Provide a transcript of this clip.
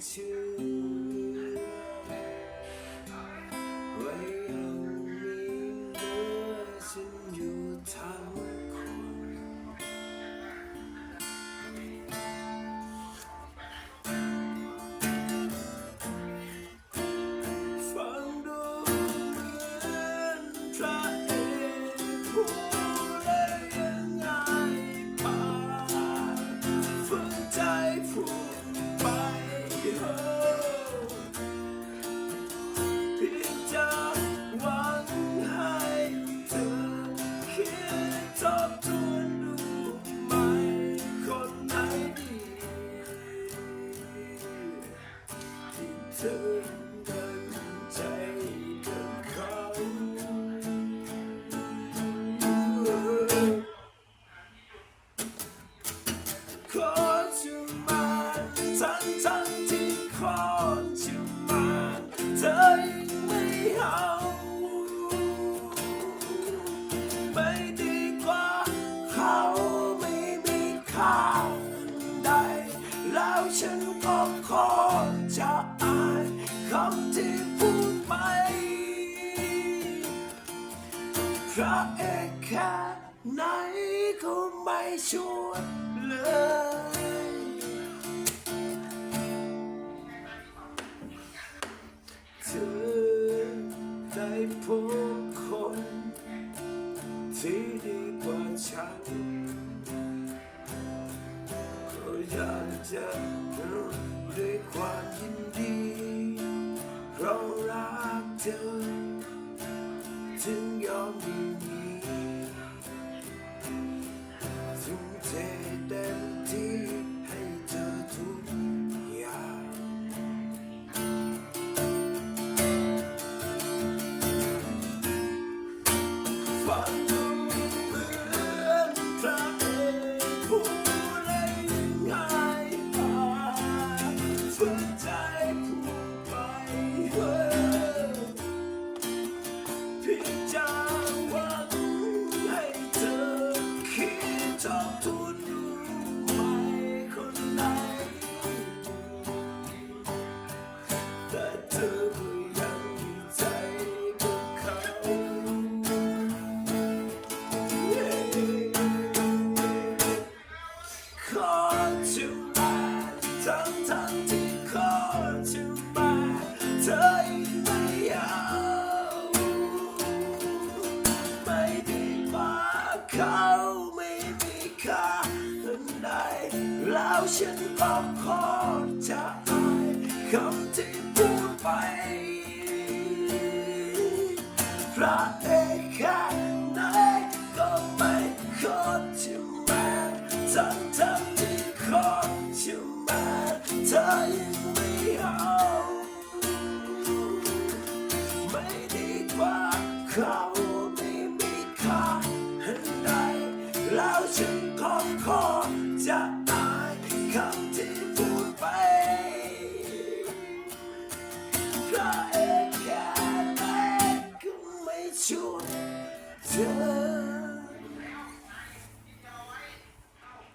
to คนที่มาเธอยังไม่เอาไม่ดีกว่าเขาไม่มีค่าใด แล้วฉันก็ขอจะอายคำที่พูดไปพระเอกแค่ไหนก็ไม่ช่วยเลย ที่ดีกว่าฉันก็อยากจะรู้ด้วยความยินดีเทั้งที่ขอจะไปเธอยังไม่เอาไม่ดีกาเขาไม่มีค่าอันใดแล้วฉันก็ขอจะอายคำที่พูดไปพระ Just